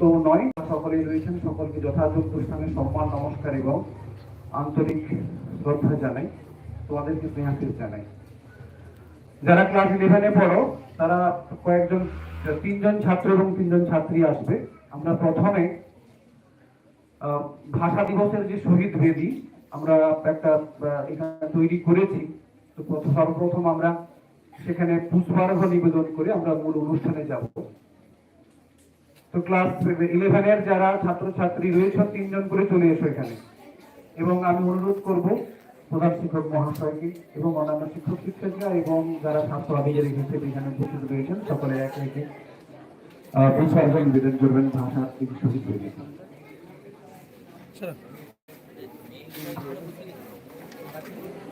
তো নয়। সকলেই রয়েছেন, সকলকে যথাযোগ্য স্থানে সম্মান, নমস্কার এবং আন্তরিক শ্রদ্ধা জানাই। তোমাদেরকে স্নেহাশিস জানাই। যারা ক্লাস ইলেভেনে পড়ো, তারা কয়েকজন, তিনজন ছাত্র এবং তিনজন ছাত্রী আসবে। আমরা প্রথমে ভাষা দিবসের যে শহীদ বেদি, আমরা একটা এখানে তৈরি করেছি। তো প্রথম সর্বপ্রথম আমরা সেখানে পুষ্পার্ঘ নিবেদন করে আমরা মূল অনুষ্ঠানে যাব। তো ক্লাস ইলেভেনের যারা ছাত্রছাত্রী রয়েছে, তিনজন করে চলে এসো এখানে। এবং আমি অনুরোধ করব প্রধান শিক্ষক মহাশয়কে এবং অন্যান্য শিক্ষক শিক্ষিকা এবং যারা ছাত্র আবেগের হিসেবে এখানে উপস্থিত রয়েছেন, সকলে এক পুষ্পার্ঘ নিবেদন করবেন, ভাষা শহীদ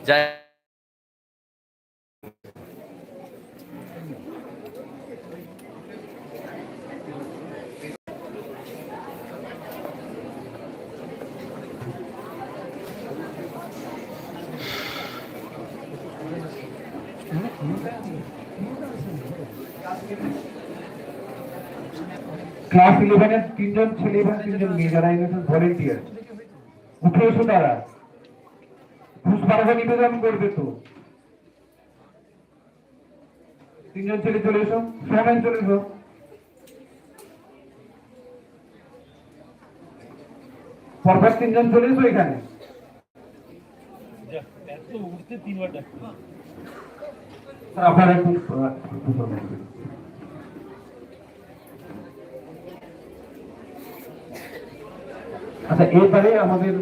জয় ক্লাস ইলেভেনের তিনজন ছেলে এবং তিনজন মেয়ে যারা এনেছেন ভলেন্টিয়ার উঠে এসো তারা। পুষ্পার্ঘ নিবেদন করবে তো। তিনজন ছেলে চলে এসো সবাই চলে এসো। পরপর তিনজন চলে এসো এখানে। আপনারা একটু আহ, পুষ্পার্ঘ নিবেদন করুন। আচ্ছা এবারে আমাদের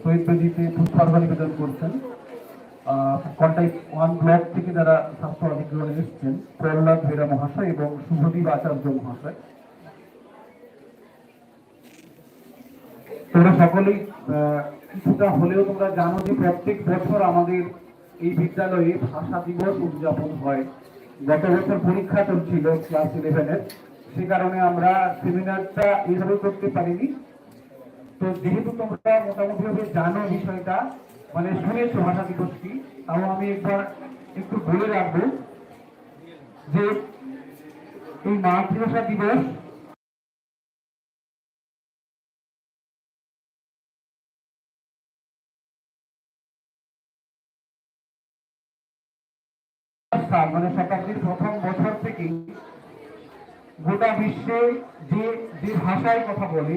শহীদ বেদিতে পুষ্পার্ঘ নিবেদন করছেন কন্টাই ওয়ান ব্লক থেকে যারা স্বাস্থ্য অধিগ্রহণে এসেছেন, প্রহ্লাদ ভেরা মহাশয় এবং শুভদীপ আচার্য মহাশয়। তোমরা সকলেই কিছুটা হলেও তোমরা জানো যে প্রত্যেক বছর আমাদের এই বিদ্যালয়ে ভাষা দিবস উদযাপন হয়। গত বছর পরীক্ষা চলছিল ক্লাস ইলেভেনের সে কারণে আমরা সেমিনারটা এইভাবে করতে পারিনি। তো যেহেতু তোমরা মোটামুটি ভাবে জানো বিষয়টা মানে শুনেছো ভাষা দিবস কি তাও আমি একবার একটু বলে রাখব যে এই মাতৃভাষা দিবস মানে শতাব্দীর প্রথম বছর থেকেই গোটা বিশ্বে যে যে ভাষায় কথা বলে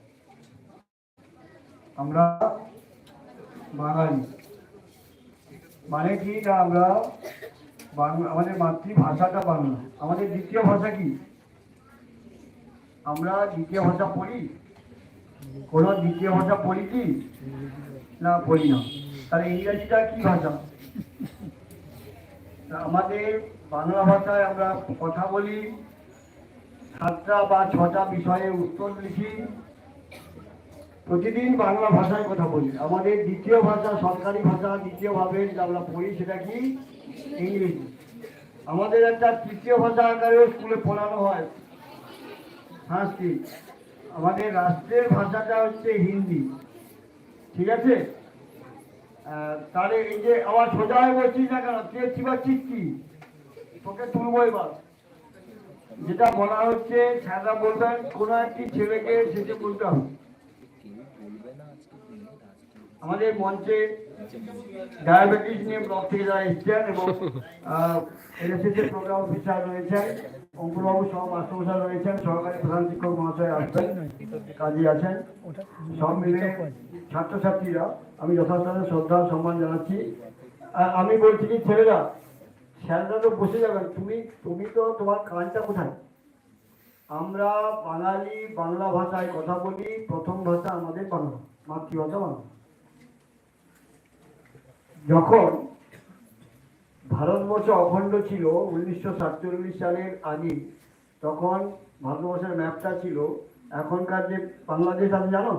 আমরা বাঙালি। মানে কি না আমরা আমাদের মাতৃভাষাটা বাংলা। আমাদের দ্বিতীয় ভাষা কি? আমরা দ্বিতীয় ভাষা পড়ি? কোনো দ্বিতীয় ভাষা পড়ি কি? না, পড়ি না। তাহলে ইংরেজিটা কি ভাষা? আমাদের বাংলা ভাষায় আমরা কথা বলি, সাতটা বা ছটা বিষয়ে উত্তর লিখি। প্রতিদিন বাংলা ভাষায় কথা বলি। আমাদের দ্বিতীয় ভাষা সরকারি ভাষা দ্বিতীয়ভাবে যে আমরা পড়ি, সেটা কি? ইংরেজি। আমাদের একটা তৃতীয় ভাষা আকারেও স্কুলে পড়ানো হয়। সংস্কৃত আমাদের রাষ্ট্রের ভাষাটা হচ্ছে হিন্দি। ঠিক আছে? তাহলে এই যে আমার সোজা হয়ে বলছিস না কেন? তুই চিবা চিত্তি তোকে তুলবো এবার। যেটা বলা হচ্ছে, স্যাররা বলবেন, কোনো একটি ছেলেকে সেটা বলতে হবে। আমাদের মঞ্চে ডায়াবেটিস নিয়ে ব্লক থেকে যারা এসছেন এবং এনএসএসের প্রোগ্রাম অফিসার রয়েছেন, অঙ্কুরবাবু সহ মাস্টারমশাই রয়েছেন, সহকারী প্রধান শিক্ষক মহাশয় আসবেন, কাজী আছেন। সব মিলে ছাত্রছাত্রীরা, আমি যথাস্থানে শ্রদ্ধা সম্মান জানাচ্ছি। আর আমি বলছি কি, ছেলেরা, স্যাররা তো বসে যাবেন। তুমি তুমি তো তোমার কাজটা কোথায়? আমরা বাঙালি বাংলা ভাষায় কথা বলি, প্রথম ভাষা আমাদের বাংলা, মাতৃভাষা বাংলা। যখন ভারতবর্ষ অখণ্ড ছিল, উনিশশো সাতচল্লিশ সালের আগে, তখন ভারতবর্ষের ম্যাপটা ছিল, এখনকার যে বাংলাদেশ আছে, জানো?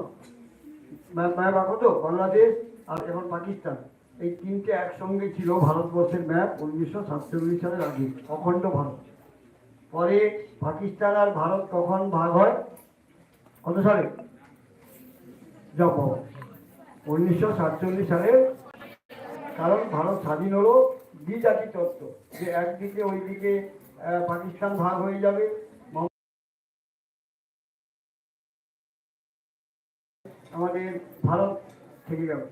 ম্যাপ আঁকো তো, বাংলাদেশ আর এখন পাকিস্তান। এই তিনটে একসঙ্গে ছিল ভারতবর্ষের ম্যাপ উনিশশো সাতচল্লিশ সালের আগে, অখণ্ড ভারত। পরে পাকিস্তান আর ভারত কখন ভাগ হয়? কত সালে? জব উনিশশো সাতচল্লিশ সালে কারণ ভারত স্বাধীন হলো দ্বিজাতি তত্ত্ব যে একদিকে ওইদিকে পাকিস্তান ভাগ হয়ে যাবে আমাদের ভারত থেকে গেল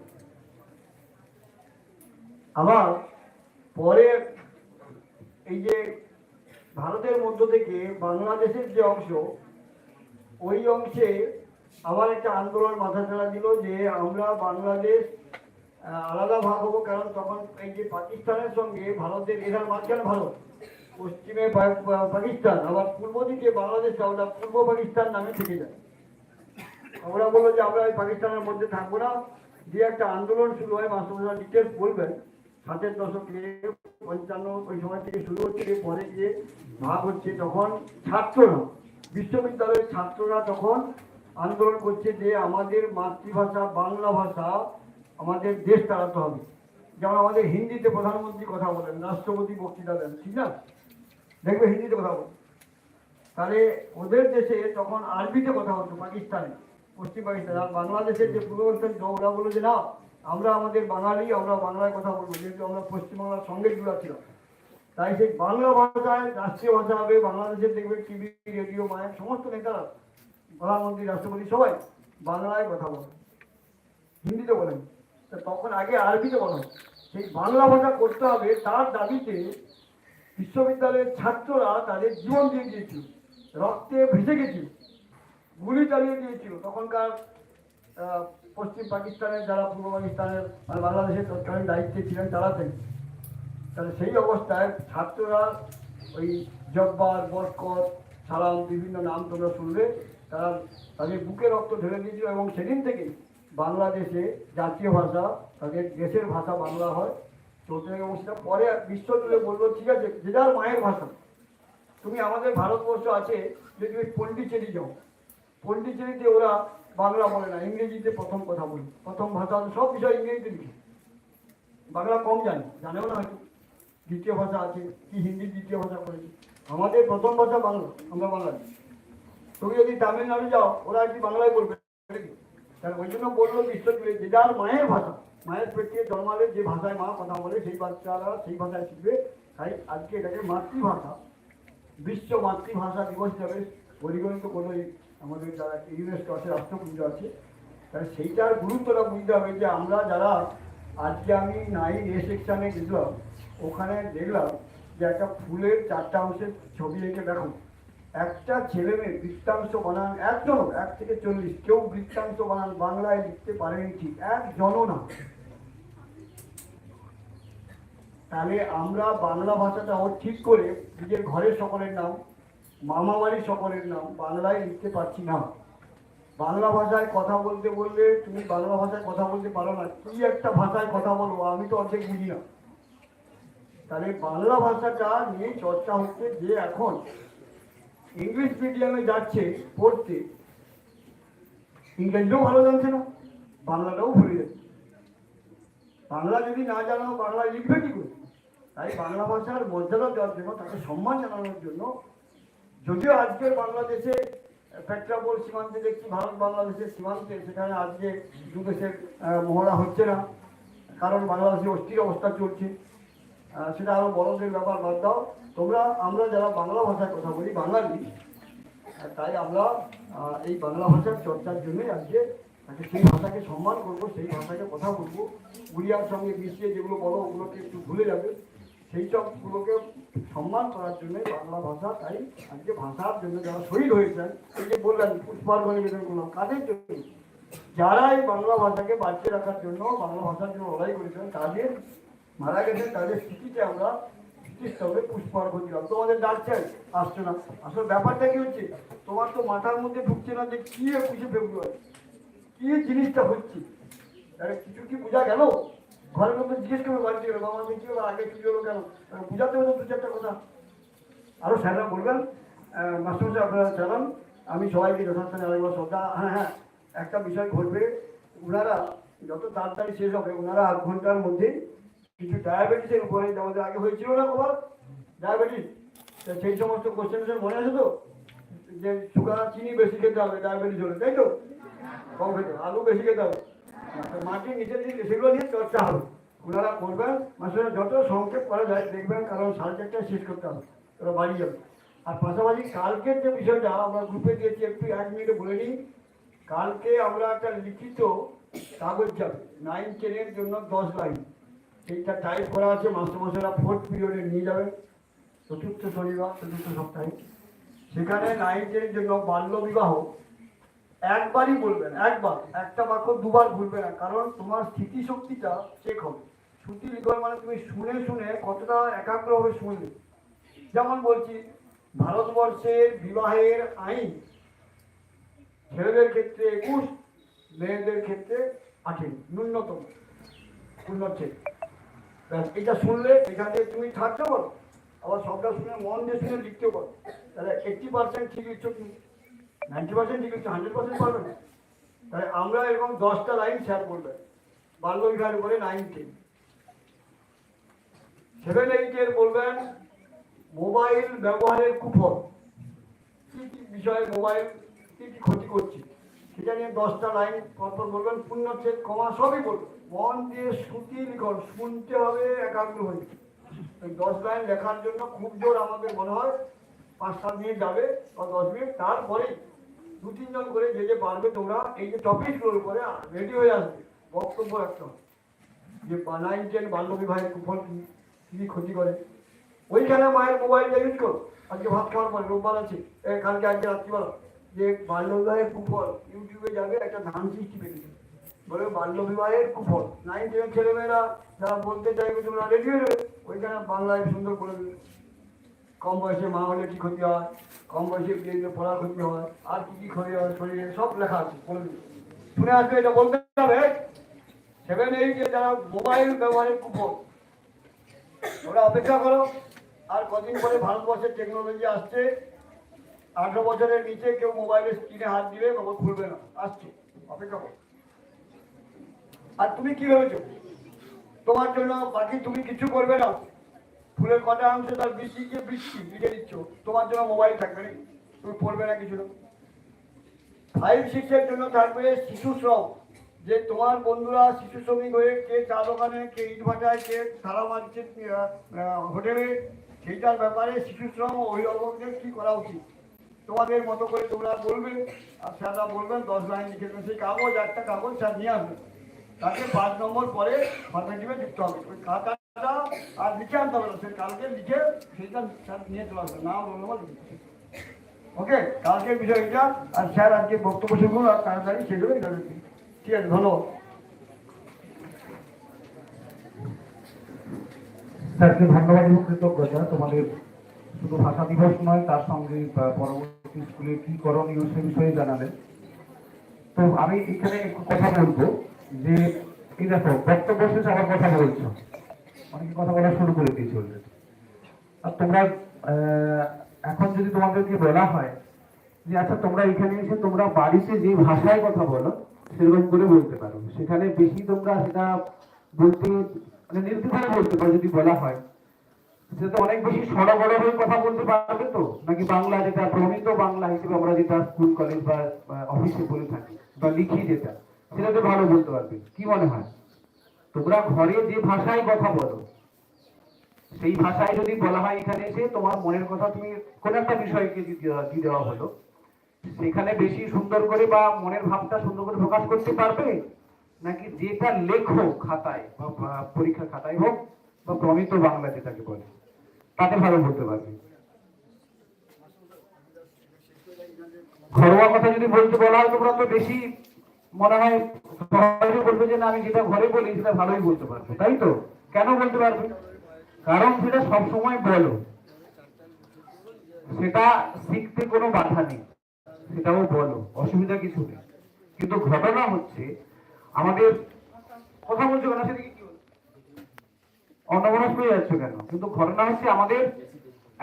আবার পরে এই যে ভারতের মধ্য থেকে বাংলাদেশের যে অংশ, ওই অংশে আবার একটা আন্দোলন মাথা ছাড়া দিল যে আমরা বাংলাদেশ আলাদা ভাগ হব কারণ তখন এই যে পাকিস্তানের সঙ্গে ভারতের এরা মাঝখানে ভারত পশ্চিমে পাকিস্তান, আবার পূর্ব দিকে বাংলাদেশ ওটা পূর্ব পাকিস্তান নামে থেকে যায় আমরা বলল যে আমরা ওই পাকিস্তানের মধ্যে থাকব না। দিয়ে একটা আন্দোলন শুরু হয়, মাস্টার ডিটেলস বলবেন। ষাটের দশকে পঞ্চান্ন, ওই সময় থেকে শুরু হচ্ছে, পরে গিয়ে ভাগ হচ্ছে, তখন ছাত্ররা, বিশ্ববিদ্যালয়ের ছাত্ররা তখন আন্দোলন করছে যে আমাদের মাতৃভাষা, বাংলা ভাষা আমাদের দেশ তাড়াতে হবে। যেমন আমাদের হিন্দিতে প্রধানমন্ত্রী কথা বলেন, রাষ্ট্রপতি বক্তৃতা দেন, ঠিক না? দেখবে হিন্দিতে কথা বলেন তাহলে ওদের দেশে তখন আরবিতে কথা হতো পাকিস্তানে, পশ্চিম পাকিস্তান, আর বাংলাদেশের যে পূর্ব পাকিস্তান ওরা বলল যে না, আমরা আমাদের বাঙালি, আমরা বাংলায় কথা বলব, যেহেতু আমরা পশ্চিমবাংলার সঙ্গে জুড়া ছিলাম। তাই সেই বাংলা ভাষায়, রাষ্ট্রীয় ভাষা হবে, বাংলাদেশের দেখবে টিভি, রেডিও, মায়ের সমস্ত নেতারা, প্রধানমন্ত্রী, রাষ্ট্রপতি সবাই বাংলায় কথা বলে, হিন্দিতে বলেন। তখন আগে আরবিতে হয়। সেই বাংলা ভাষা করতে হবে, তার দাবিতে বিশ্ববিদ্যালয়ের ছাত্ররা তাদের জীবন দিয়ে দিয়েছিল। রক্তে ভেসে গেছিল, গুলি চালিয়ে দিয়েছিল। তখনকার পশ্চিম পাকিস্তানের যারা, পূর্ব পাকিস্তানের বাংলাদেশের তৎকালীন দায়িত্বে ছিলেন তারা থেকে তাহলে সেই অবস্থায় ছাত্ররা ওই জব্বার, বরকত, সালাম, বিভিন্ন নাম তোমরা শুনবে তারা তাদের বুকে রক্ত ঢেলে দিয়েছিল এবং সেদিন থেকে বাংলাদেশে জাতীয় ভাষা, তাদের দেশের ভাষা বাংলা হয়। চলতে এবং সেটা পরে বিশ্ব জুড়ে বলল ঠিক আছে যে যার মায়ের ভাষা। তুমি আমাদের ভারতবর্ষ আছে, যে তুমি পন্ডিচেরি যাও। পন্ডিচেরিতে ওরা বাংলা বলে না, ইংরেজিতে প্রথম কথা বলি। প্রথম ভাষা সব বিষয় ইংরেজিতে লিখে। বাংলা কম জানে, জানেও না হয়তো। দ্বিতীয় ভাষা আছে, কি হিন্দি দ্বিতীয় ভাষা করেছে আমাদের প্রথম ভাষা বাংলা, আমরা বাঙালি। তুমি যদি তামিলনাড়ু যাও, ওরা কি বাংলায় বলবে তাহলে ওই জন্য বলল বিশ্বজুড়ে যে যার মায়ের ভাষা, মায়ের পেটে জন্মালে যে ভাষায় মা কথা বলে, সেই বাচ্চারা সেই ভাষায় শিখবে। তাই আজকে এটাকে মাতৃভাষা, বিশ্ব মাতৃভাষা দিবস হিসাবে পরিগণিত কোনো আমাদের যারা ইউনেস্কো আছে, রাষ্ট্রপুঞ্জ আছে, তাহলে সেইটার গুরুত্বটা বুঝতে হবে যে আমরা যারা আজকে আমি নাইন এ সেকশানে গেছিলাম, ওখানে দেখলাম যে একটা ফুলের চারটা অংশের ছবি এঁকে দেখো একটা ছেলে মেয়ে বৃত্তাংশ বানান, একজন, এক থেকে চল্লিশ, কেউ বৃত্তাংশ বানান, বাংলায় লিখতে পারেনি ঠিক, একজনও না। তাহলে আমরা বাংলা ভাষাটা ঠিক করে নিজের ঘরের সকলের নাম মামা বাড়ির সকলের নাম বাংলায় লিখতে পারছি না। বাংলা ভাষায় কথা বলতে বললে তুমি বাংলা ভাষায় কথা বলতে পারো না, কি একটা ভাষায় কথা বলব আমি তো অর্ধেক বুঝি না। তাহলে বাংলা ভাষাটা নিয়ে চর্চা হচ্ছে যে এখন ইংলিশ মিডিয়ামে যাচ্ছে পড়তে, ইংরেজিও ভালো জানছে না, বাংলাটাও ভুলে যাচ্ছে। বাংলা যদি না জানো, বাংলা লিখবে কি করে? তাই বাংলা ভাষার মর্যাদা দেওয়ার জন্য, তাকে সম্মান জানানোর জন্য, যদিও আজকের বাংলাদেশে পেট্রাপোল সীমান্তে দেখছি, ভারত বাংলাদেশের সীমান্তে, সেখানে আজকে দু দেশের মহড়া হচ্ছে না, কারণ বাংলাদেশে অস্থির অবস্থা চলছে। সেটা আরও বড়দের ব্যাপার বাদ দাও। তোমরা, আমরা যারা বাংলা ভাষায় কথা বলি, বাঙালি তাই আমরা এই বাংলা ভাষার চর্চার জন্যই আজকে সেই ভাষাকে সম্মান করব, সেই ভাষাকে কথা বলব। উড়িয়ার সঙ্গে মিশিয়ে যেগুলো বলো, ওগুলোকে একটু ভুলে যাবে। সেই সবগুলোকে সম্মান করার জন্য বাংলা ভাষা, তাই আজকে ভাষার জন্য যারা শহীদ হয়েছেন, এই যে বললেন পুষ্পার্ঘ নিবেদন করলাম, কাদের জন্য? যারা এই বাংলা ভাষাকে বাঁচিয়ে রাখার জন্য, বাংলা ভাষার জন্য লড়াই করেছেন, তাদের মারা গেছে, তাদের স্মৃতিতে আমরা স্মৃতিস্তবে পুষ্পার্ঘ দিলাম। তোমাদের ডাকছেন আসছে না। আসলে ব্যাপারটা কি হচ্ছে, তোমার তো মাথার মধ্যে ঢুকছে না যে কি একুশে ফেব্রুয়ারি কি জিনিসটা হচ্ছে? আরে, কিছু কি বোঝা গেল? ঘরের মধ্যে জিজ্ঞেস করবে, বাড়িতে গেলে, বাবা, আমি কি হলো আগে কি হলো কেন? বোঝাতে হতো দু চারটা কথা। আরও স্যাররা বলবেন মাস্টারমশাই, আপনারা চালান আমি সবাইকে যথাস্থানে আরেকবার শ্রদ্ধা হ্যাঁ হ্যাঁ একটা বিষয় ঘটবে। ওনারা যত তাড়াতাড়ি শেষ হবে ওনারা আধ ঘণ্টার মধ্যে কিছু ডায়াবেটিসের উপরে আমাদের আগে হয়েছিল না খবর ডায়াবেটিস সেই সমস্ত কোশ্চেন মনে আছে তো? যে সুগার চিনি বেশি খেতে হবে ডায়াবেটিস হলে, তাই তো? কম খেতে আলু বেশি খেতে হবে। মাটির নিচের দিকে সেগুলো নিয়ে চর্চা হবে। ওনারা করবেন মাসে যত সংক্ষেপ করা যায়, দেখবেন কারণ সাড়ে চারটায় শেষ করতে হবে, ওরা বাড়ি যাবে। আর পাশাপাশি কালকের যে বিষয়টা আমরা গ্রুপে দিয়েছি, একটু এক মিনিটে বলে নিই। কালকে আমরা একটা লিখিত কাগজ যাবে নাইন টেনের জন্য দশ লাইন। সেইটা টাইপ করা আছে মাস্টারমশাইরা ফোর্থ পিরিয়ডে নিয়ে যাবে, চতুর্থ শনিবার, চতুর্থ সপ্তাহে। সেখানে নাইন টেনের জন্য বাল্য বিবাহ, একবারই বলবেন একবার, একটা বাক্য দুবার ভুলবে না, কারণ তোমার স্মৃতিশক্তিটা চেক হবে। শ্রুতি লিখন মানে তুমি শুনে শুনে কতটা একাগ্রভাবে শুনবে যেমন বলছি, ভারতবর্ষের বিবাহের আইন, ছেলেদের ক্ষেত্রে একুশ, মেয়েদের ক্ষেত্রে আঠেরো, ন্যূনতম উন্নচ্ছেদ ব্যাস এটা শুনলে এখানে তুমি থাকতে পারো। আবার সবটা শুনে মন দিয়ে শুনে লিখতে পারো। তাহলে এইটটি পার্সেন্ট ঠিক লিখছো তুমি নাইনটি পার্সেন্ট ঠিক লিখছো হান্ড্রেড পার্সেন্ট পারবে না? তাহলে আমরা এরকম দশটা লাইন শেয়ার করবে। বাল্য বিবাহের উপরে নাইন টেন সেভেন এইটের বলবেন মোবাইল ব্যবহারের কুফল। কী কী বিষয়ে মোবাইল কী কী ক্ষতি করছে? সেটা নিয়ে দশটা লাইন পরপর বলবেন পূর্ণচ্ছেদ, কমা, সবই বলবেন। মন দিয়ে শ্রুতি লিখন শুনতে হবে, একাগ্র হয়ে। দশ লাইন লেখার জন্য খুব জোর আমাদের মনে হয় পাঁচ সাত মিনিট যাবে বা দশ মিনিট, তারপরে দু তিনজন করে যে যে পারবে তোমরা এই যে টপিকগুলোর উপরে রেডি হয়ে আসবে। বক্তব্য রাখতে যে নাইন টেন বাল্য বিবাহের কুফল কি কি ক্ষতি করে। ওইখানে মায়ের মোবাইলটা ইউজ করো। আজকে ভাত খাওয়ার পরে রোববার আছে। কালকে আজকে রাত্রিবেলা। যে বাল্য বিবাহের কুফল ইউটিউবে যাবে একটা ধান সৃষ্টি পেয়েছে বলে বাল্য বিবাহের কুফল। নাইন টেনের ছেলেমেয়েরা যারা বলতে চাইবে তোমরা রেডি হয়ে যাবে ওইখানে বাংলায় সুন্দর করে দেবে। কম বয়সে মা হলে কি ক্ষতি হয়? কম বয়সে বিয়ে দিলে ক্ষতি হয়? আর কি কি ক্ষতি হয়? শরীরে সব লেখা আছে, বলে দিবে। শুনে আসবে এটা বলতে হবে। সেভেন এইটে যারা মোবাইল ব্যবহারের কুফল, ওরা অপেক্ষা করো। আর কদিন পরে ভারতবর্ষের টেকনোলজি আসছে। আঠারো বছরের নিচে কেউ মোবাইলের স্ক্রিনে হাত দিবে, বাবা খুলবে না। আসছে, অপেক্ষা করো। আর তুমি কি ভেবেছো? তোমার জন্য বাকি তুমি কিছু করবে না। ফুলের কটা অংশ তার বৃষ্টিকে বৃষ্টি লিখে দিচ্ছ। তোমার জন্য মোবাইল থাকবে না। তুমি পড়বে না কিছু না। ফাইভ সিক্সের জন্য থাকবে শিশু শ্রম। যে তোমার বন্ধুরা শিশু শ্রমিক হয়ে কে চা দোকানে, কে ইট ভাটায়, কে সারা মারছে হোটেলে, সেইটার ব্যাপারে শিশু শ্রম অভিভাবকদের কি করা উচিত? তোমাদের মতো করে তোমরা বলবে। আর স্যাররা বলবেন, দশ লাইন লিখে সেই কাগজ, একটা কাগজ স্যার নিয়ে আসবে তাকে পাঁচ নম্বর পরে ফর্মেটিভে যুক্ত হবে। ওই খাতাটা আর লিখে আনতে হবে সে কালকে লিখে সেইটা স্যার নিয়ে চলে আসবে নাম রোল নম্বর ওকে, কালকের বিষয় এটা আর স্যার আজকে বক্তব্য শুনুন আর তাড়াতাড়ি এটা ঠিক আছে, ধন্যবাদ। স্যারকে ধন্যবাদ এবং কৃতজ্ঞতা তোমাদের শুধু ভাষা দিবস নয়, তার সঙ্গে পরবর্তী স্কুলে কি করণীয় সে বিষয়ে জানালেন তো আমি এখানে একটু কথা বলব। যে, এই দেখো, বক্তব্য শেষে আবার কথা বলছো। অনেকে কথা বলা শুরু করে দিয়েছে already। আর তোমরা এখন যদি তোমাদেরকে বলা হয় যে আচ্ছা তোমরা এখানে এসে তোমরা বাড়িতে যে ভাষায় কথা বলো, সেরকম করে বলতে পারো। সেখানে বেশি তোমরা সেটা বলতে মানে নির্দ্বিধায় বলতে পারো, যদি বলা হয়। সেটা অনেক বেশি সড়গড় হয়ে কথা বলতে পারবে তো? নাকি বাংলা যেটা প্রমিত বাংলা হিসেবে আমরা যেটা স্কুল কলেজ বা অফিসে বলে থাকি, বা লিখি যেটা? সেটা তো ভালো বলতে পারবে। কি মনে হয়? তোমরা ঘরে যে ভাষায় কথা বলো, সেই ভাষায় যদি বলা হয় এখানে এসে, তোমার মনের কথা তুমি কোন একটা বিষয়কে দিয়ে দেওয়া হলো। সেখানে বেশি সুন্দর করে বা মনের ভাবটা সুন্দর করে প্রকাশ করতে পারবে? নাকি যেটা লেখো খাতায় বা পরীক্ষা খাতায় হোক, বা প্রমিত বাংলা যেটাকে বলে, তাতে ভালো বলতে পারবে। ঘরোয়া কথা যদি বলতে বলা হয়, তোমরা তো বেশি মনে হয় বলবে যে আমি যেটা ঘরে বলি সেটা ভালোই বলতে পারব, তাই তো? কেন বলতে পারবে? কারণ সেটা সবসময় বলো। সেটা শিখতে কোনো বাধা নেই, সেটাও বলো, অসুবিধা কিছু নেই। কিন্তু ঘটনা হচ্ছে, আমাদের কথা বলছো কেন সেদিকে কি হলো? অন্যমনস্ক হয়ে যাচ্ছ কেন? কিন্তু ঘটনা হচ্ছে আমাদের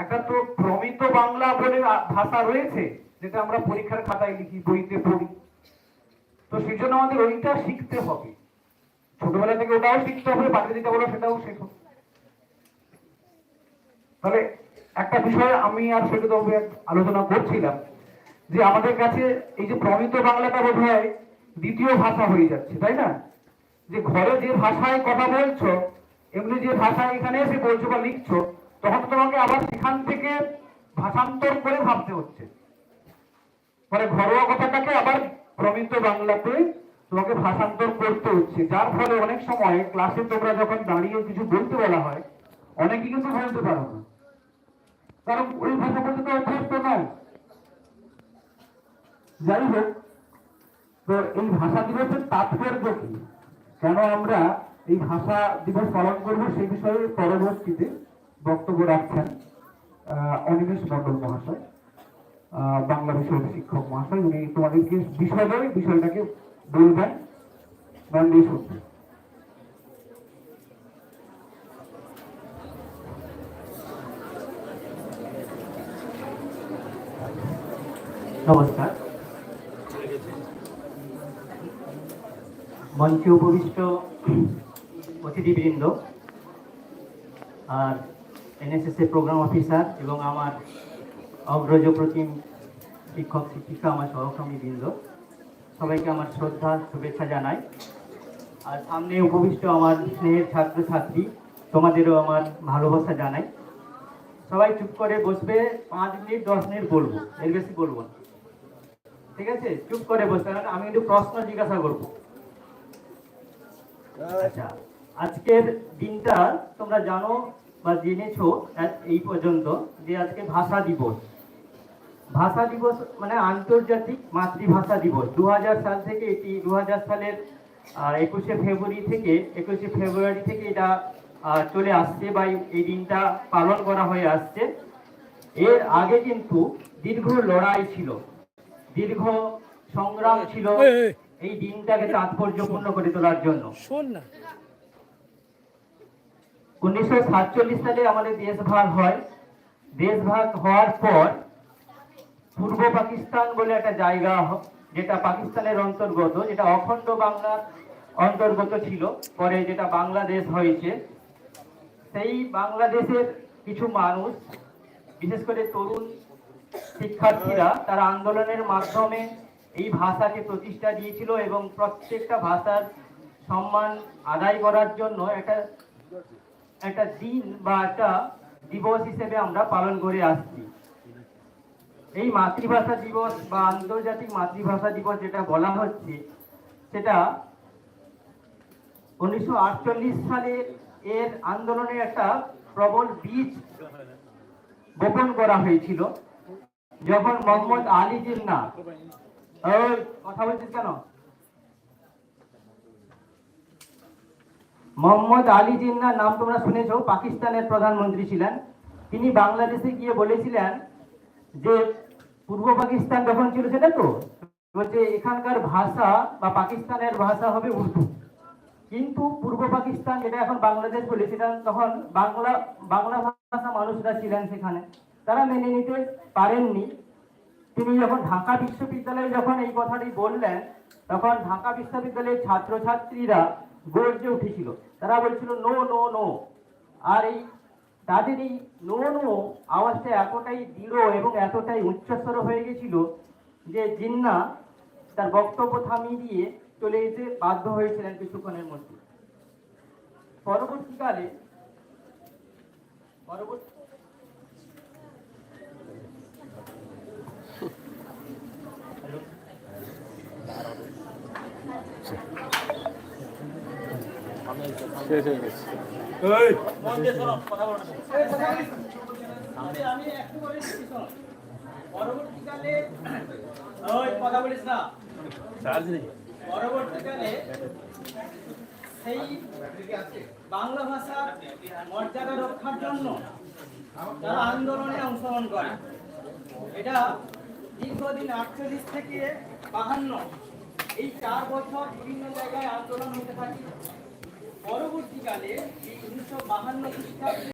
একটা তো প্রমিত বাংলা বলে ভাষা রয়েছে, যেটা আমরা পরীক্ষার খাতায় লিখি, বইতে পড়ি। তো সেই জন্য আমাদের ওইটা শিখতে হবে। ছোটবেলা থেকে ওটাও শিখতে হবে বাকি যেটা বলো সেটাও শেখো। তাহলে একটা বিষয় আমি আর সেটা তবে আলোচনা করছিলাম, যে আমাদের কাছে এই যে প্রমিত বাংলাটা বোধ হয় দ্বিতীয় ভাষা হয়ে যাচ্ছে, তাই না? যে ঘরে যে ভাষায় কথা বলছো, এমনি যে ভাষায় এখানে এসে বলছো বা লিখছো, তখন তোমাকে আবার সেখান থেকে ভাষান্তর করে ভাবতে হচ্ছে। মানে ঘরোয়া কথাটাকে আবার প্রমিত বাংলাতে তোমাকে ভাষান্তর করতে হচ্ছে। যার ফলে অনেক সময় ক্লাসে তোমরা যখন দাঁড়িয়ে কিছু বলতে বলা হয় অনেকে কিন্তু বলতে পারো না। কারণ ওই ভাষা বলতে তো অভ্যস্ত নয়। যাই হোক, তো এই ভাষা দিবসের তাৎপর্য কি? কেন আমরা এই ভাষা দিবস পালন করব সেই বিষয়ে পরবর্তীতে বক্তব্য রাখছেন অনিমেষ মন্ডল মহাশয়। বাংলা বিষয়ের শিক্ষক মহাশয়, উনি তোমাদেরকে বিষয়ে বিষয়টাকে বলবেন মন দিয়ে শুনবেন নমস্কার। মঞ্চে উপবিষ্ট অতিথিবৃন্দ আর এনএসএস প্রোগ্রাম অফিসার এবং আমার অগ্রজ প্রতিম শিক্ষক, শিক্ষিকা আমার সহকর্মীবৃন্দ সবাইকে আমার শ্রদ্ধা, শুভেচ্ছা জানাই। আর সামনে উপবিষ্ট আমার স্নেহের ছাত্রছাত্রী, তোমাদেরও আমার ভালোবাসা জানাই। সবাই চুপ করে বসবে, পাঁচ মিনিট, দশ মিনিট বলব, এর বেশি বলব না। ঠিক আছে? চুপ করে বসতে কারণ আমি একটু প্রশ্ন জিজ্ঞাসা করব। আচ্ছা আজকের দিনটা তোমরা জানো বা জেনেছো, এই পর্যন্ত যে আজকে ভাষা দিবস। ভাষা দিবস মানে আন্তর্জাতিক মাতৃভাষা দিবস। দু হাজার সাল থেকে এটি দু সালের একুশে ফেব্রুয়ারি থেকে একুশে ফেব্রুয়ারি থেকে এটা চলে আসছে বা এই- এই দিনটা পালন করা হয়ে আসছে। এর আগে কিন্তু দীর্ঘ লড়াই ছিল। দীর্ঘ সংগ্রাম ছিল। এই দিনটাকে তাৎপর্যপূর্ণ করে তোলার জন্য। উনিশশো সাতচল্লিশ সালে আমাদের দেশ ভাগ হয়। দেশ ভাগ হওয়ার পর পূর্ব পাকিস্তান বলে একটা জায়গা যেটা পাকিস্তানের অন্তর্গত, যেটা অখণ্ড বাংলার অন্তর্গত ছিল, পরে যেটা বাংলাদেশ হয়েছে, সেই বাংলাদেশের কিছু মানুষ, বিশেষ করে তরুণ শিক্ষার্থীরা, তারা আন্দোলনের মাধ্যমে এই ভাষাকে প্রতিষ্ঠা দিয়েছিল এবং প্রত্যেকটা ভাষার সম্মান আদায় করার জন্য একটা একটা দিন বা একটা দিবস হিসেবে আমরা পালন করে আসছি। এই মাতৃভাষা দিবস বা আন্তর্জাতিক মাতৃভাষা দিবস যেটা বলা হচ্ছে, সেটা উনিশশো আটচল্লিশ সালে এর আন্দোলনে একটা প্রবল বীজ বপন করা হয়েছিল, যখন মোহাম্মদ আলী জিন্না কথা বলছিস কেন? মোহাম্মদ আলী জিন্নার নাম তোমরা শুনেছো, পাকিস্তানের প্রধানমন্ত্রী ছিলেন। তিনি বাংলাদেশে গিয়ে বলেছিলেন যে পূর্ব পাকিস্তান যখন ছিল, সেটা তো? বলছে এখানকার ভাষা বা পাকিস্তানের ভাষা হবে উর্দু। কিন্তু পূর্ব পাকিস্তান যেটা এখন বাংলাদেশ বলে, সেটা তখন বাংলা বাংলা ভাষা মানুষরা ছিলেন সেখানে। তারা মেনে নিতে পারেননি। তিনি যখন ঢাকা বিশ্ববিদ্যালয়ে যখন এই কথাটি বললেন, তখন ঢাকা বিশ্ববিদ্যালয়ের ছাত্রছাত্রীরা গর্জে উঠেছিল। তারা বলছিল, নো নো নো। আর এই তাদের এই নো আওয়াজটা এতটাই দৃঢ় এবং এতটাই উচ্চস্বর হয়ে গেছিল যে জিন্না তার বক্তব্য থামিয়ে দিয়ে চলে যেতে বাধ্য হয়েছিলেন কিছুক্ষণের মধ্যে। পরবর্তীকালে পরবর্তী পরবর্তীকালে সেই বাংলা ভাষার মর্যাদা রক্ষার জন্য তারা আন্দোলনে অংশগ্রহণ করে এটা দীর্ঘদিন আটচল্লিশ থেকে বাহান্ন এই চার বছর বিভিন্ন জায়গায় আন্দোলন হতে থাকে। পরবর্তীকালে এই উনিশশো বাহান্ন খ্রিস্টাব্দে